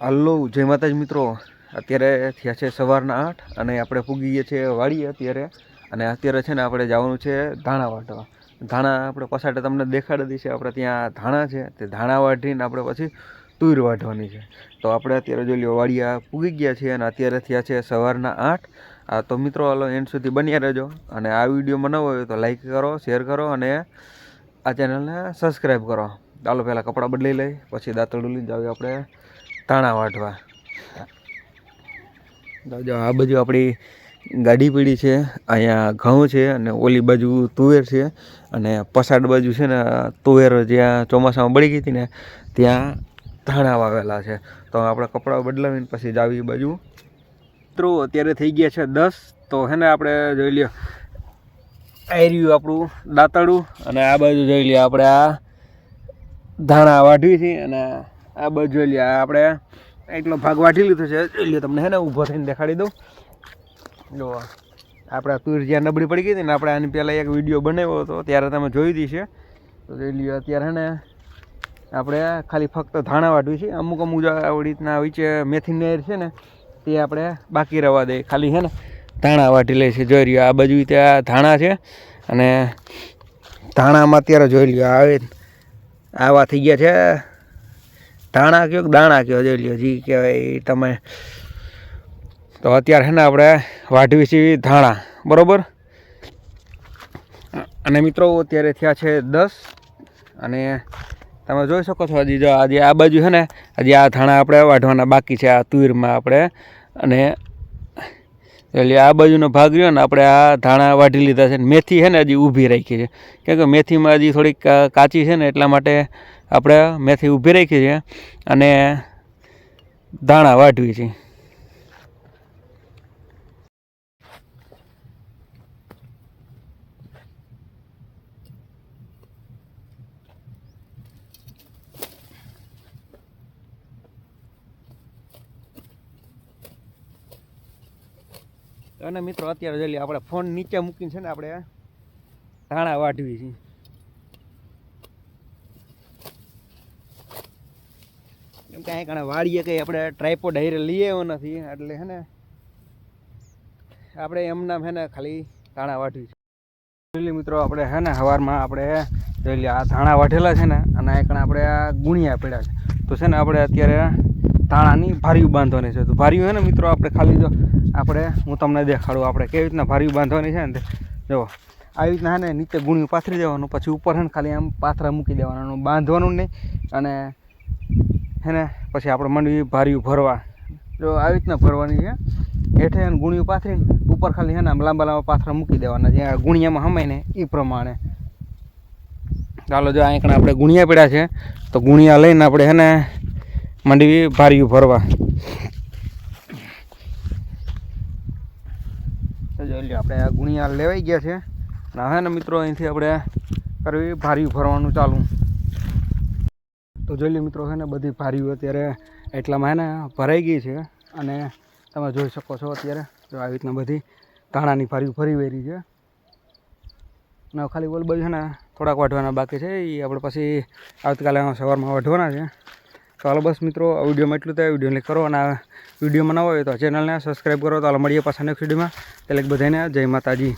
હાલો, જય માતાજી મિત્રો. અત્યારે થયા છે સવારના આઠ અને આપણે પૂગી ગયા છીએ વાડીએ અત્યારે. અને અત્યારે છે ને આપણે જવાનું છે ધાણા વાટવા ધાણા આપણે પછાડે તમને દેખાડી દઈશે. આપણે ત્યાં ધાણા છે. તે ધાણા વાઢીને આપણે પછી તુર વાઢવાની છે. તો આપણે અત્યારે જોઈ લો વાડીયા પૂગી ગયા છીએ અને અત્યારે થયા છે સવારના આઠ. આ તો મિત્રો, હાલો, એન્ડ સુધી બન્યા રહેજો. અને આ વિડીયોમાં ન હોય તો લાઈક કરો, શેર કરો અને આ ચેનલને સબસ્ક્રાઈબ કરો. ચાલો પહેલાં કપડાં બદલી લઈ, પછી દાંતરડું લઈને જાવી આપણે. ધાણા વાટવા. જો આ બાજુ આપણી ગાડી પીડી છે, અહીંયા ઘઉં છે અને ઓલી બાજુ તુવેર છે અને પસાડ બાજુ છે ને તુવેર જ્યાં ચોમાસામાં બળી ગઈ હતી ને, ત્યાં ધાણા વાવેલા છે. તો આપણે કપડાં બદલાવીને પછી જાવી આવી બાજુ. મિત્રો, અત્યારે થઈ ગયા છે દસ, તો હે ને આપણે જોઈ લ્યો આ આપણું દાંતરડું અને આ બાજુ જોઈ લઈએ આપણે આ ધાણા વાઢવી છે અને આ બાજુ લઈએ આપણે એટલો ભાગ વાઢી લીધો છે. જોઈ લ્યો તમને હે ને, ઊભો થઈને દેખાડી દઉં. જો, આપણે તુર જ્યાં નબળી પડી ગઈ હતી ને, આપણે આની પહેલાં એક વીડિયો બનાવ્યો હતો, ત્યારે તમે જોઈ છે. તો જોઈ લ્યો, અત્યારે હે ને, આપણે ખાલી ફક્ત ધાણા વાટવી છે. અમુક અમુક આવી રીતના વિચે મેથી નેર છે ને, તે આપણે બાકી રહેવા દઈએ. ખાલી છે ને, ધાણા વાટી લે છે. જોઈ રહ્યો આ બાજુ ત્યાં ધાણા છે. અને ધાણામાં અત્યારે જોઈ લ્યો આવે આવા થઈ ગયા છે. ધાણા કયો દાણા કયો? જોઈ લ્યો, જી કહેવાય તમે. તો અત્યારે છે ને આપણે વાઢવી છીએ ધાણા, બરાબર? અને મિત્રો, અત્યારે થયા છે દસ. અને તમે જોઈ શકો છો, હજી જો આજે આ બાજુ છે ને, હજી આ ધાણા આપણે વાઢવાના બાકી છે, આ તુરમાં આપણે. અને એટલે આ બાજુનો ભાગ રહ્યો ને આપણે આ ધાણા વાઢી લીધા છે મેથી છે ને હજી ઊભી રાખી છે. કેમ કે મેથીમાં હજી થોડીક કાચી છે ને એટલા માટે આપણે મેથી ઊભી રાખી છે અને ધાણા વાઢવી છે. અને મિત્રો, અત્યારે જોઈ લઈએ આપણે ફોન નીચે મૂકીને છે ને આપણે ધાણા વાઢવી છે. કેમ કે અહીં વાળીએ કંઈ આપણે ટ્રાયપોડ હારે લઈ આવ્યો નથી, એટલે હે ને આપણે એમના હે ને ખાલી ધાણા વાઢવી છે. મિત્રો, આપણે હે ને સવારમાં આપણે જોઈ લઈએ આ ધાણા વાઢેલા છે ને, અને અહીં આપણે ગુણિયા પડ્યા છે. તો છે ને આપણે અત્યારે ધાણાની ભાર્યું બાંધવાની છે. તો ભાર્યું છે ને મિત્રો, આપણે ખાલી જો આપણે, હું તમને દેખાડું આપણે કેવી રીતના ભાર્યું બાંધવાની છે ને જો, આવી રીતના ને નીચે ગુણિયું પાથરી દેવાનું, પછી ઉપર હે ને ખાલી આમ પાથરા મૂકી દેવાનું. બાંધવાનું નહીં, અને હે ને પછી આપણે મંડવી ભારીયું ભરવા. જો, આવી રીતના ભરવાની છે. હેઠે એને ગુણિયું પાથરીને ઉપર ખાલી હેને આમ લાંબા લાંબા પાથરા મૂકી દેવાના, જ્યાં ગુણિયામાં હમાય ને એ પ્રમાણે. ચાલો, જો અહીં આપણે ગુણિયા પડ્યા છે. તો ગુણિયા લઈને આપણે હે ને મંડવી ભાર્યું ભરવા. જોઈ આપણે આ ગુણિયા લેવાઈ ગયા છે. અને હવે ને મિત્રો, અહીંથી આપણે કરવી ભાર્યું ભરવાનું ચાલુ. તો જોઈ લ્યો મિત્રો છે ને બધી ભાર્યું અત્યારે એટલામાં હે ને ભરાઈ ગઈ છે. અને તમે જોઈ શકો છો અત્યારે, જો આવી રીતના બધી ધાણાની ભાર્યું ભરી વેરી છે. અને ખાલી ઓલ બાજુ છે ને થોડાક વાઢવાના બાકી છે. એ આપણે પછી આવતીકાલે સવારમાં વાઢવાના છે. હાલો બસ મિત્રો, આ વિડીયોમાં એટલું થાય વીડિયો લાઈક કરો અને આ વિડીયોમાં ન હોય તો ચેનલને સબસ્ક્રાઈબ કરો. તો હાલ મળીએ પાછા નેક્સ્ટ વિડીયોમાં. એટલે બધાને જય માતાજી.